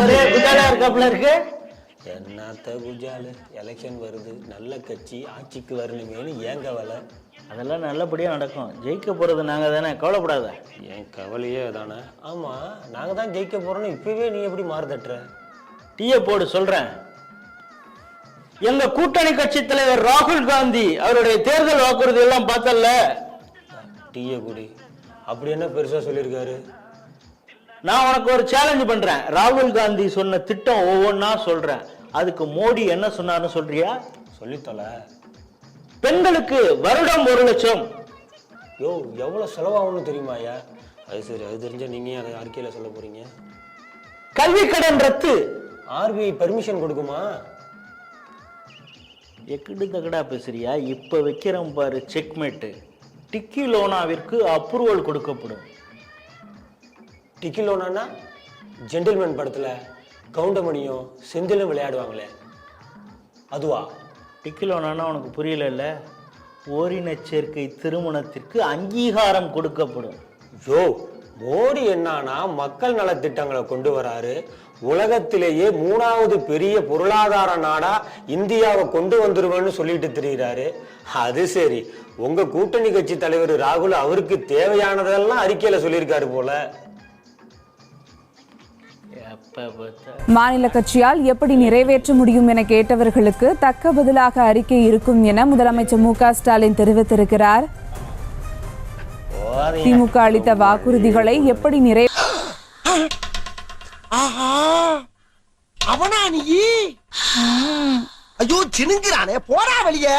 ஒரே குஜாலா இருக்காப்புல இருக்கு? என்னத்த குஜாலு எலெக்ஷன் வருது நல்ல கட்சி ஆட்சிக்கு வரணுமேனு ஏன் கவலை அதெல்லாம் நல்லபடியா நடக்கும். ஜெயிக்க போறது நாங்க தானே கவலைப்படாத. என் கவலையே அதானே? ஆமாம் நாங்கள் தான் ஜெயிக்க போகிறோன்னு இப்போவே நீ எப்படி மாறு தட்டுற? டீயை போடு சொல்றேன். எங்க கூட்டணி கட்சி தலைவர் ராகுல் காந்தி அவருடைய தேர்தல் வாக்குறுதி எல்லாம் பார்த்தல்ல. டீயை குடி. அப்படி என்ன பெருசாக சொல்லியிருக்காரு? நான் உனக்கு ஒரு சேலஞ்ச் பண்றேன். ராகுல் காந்தி சொன்ன திட்டம் ஒவ்வொன்றா சொல்றேன். அதுக்கு மோடி என்ன சொன்னார்னு சொல்றியா? சொல்லித்தொலை. பெண்களுக்கு வருடம் ஒரு லட்சம். யோ எவ்வளோ செலவாகும்னு தெரியுமாயா அது சரி அது தெரிஞ்சால் நீங்கள் அதை அறிக்கையில் சொல்ல போகிறீங்க கல்வி கடன் ரத்து. ஆர்பிஐ பர்மிஷன் கொடுக்குமா? எக்கிடு தகடா பேசுறியா? இப்ப வைக்கிறோம் பாரு செக்மேட்டு டிக்கி லோனாவிற்கு அப்ரூவல் கொடுக்கப்படும். டிக்கிலோனா ஜென்டில்மேன் படத்தில் கவுண்டமணியும் செந்திலும் விளையாடுவாங்களே. அதுவா? டிக்கி லோனானா உனக்கு புரியல ஓரின சேர்க்கை திருமணத்திற்கு அங்கீகாரம் கொடுக்கப்படும். யோ மோடி என்னன்னா மக்கள் நலத்திட்டங்களை கொண்டு வராரு. உலகத்திலேயே மூணாவது பெரிய பொருளாதார நாடா இந்தியாவை கொண்டு வந்துருவேன்னு சொல்லிட்டு திரியிறாரு. அது சரி. உங்க கூட்டணி கட்சி தலைவர் ராகுல் அவருக்கு தேவையானதெல்லாம் அறிக்கையில சொல்லியிருக்காரு போல. மாநில கட்சியால் எப்படி நிறைவேற்ற முடியும் என கேட்டவர்களுக்கு தக்க பதிலாக அறிக்கை இருக்கும் என முதலமைச்சர் மு க ஸ்டாலின் தெரிவித்திருக்கிறார். திமுக அளித்த வாக்குறுதிகளை எப்படி நிறை அவனா நீ? ஐயோ சினுங்கிறானே. போடா வெளியே.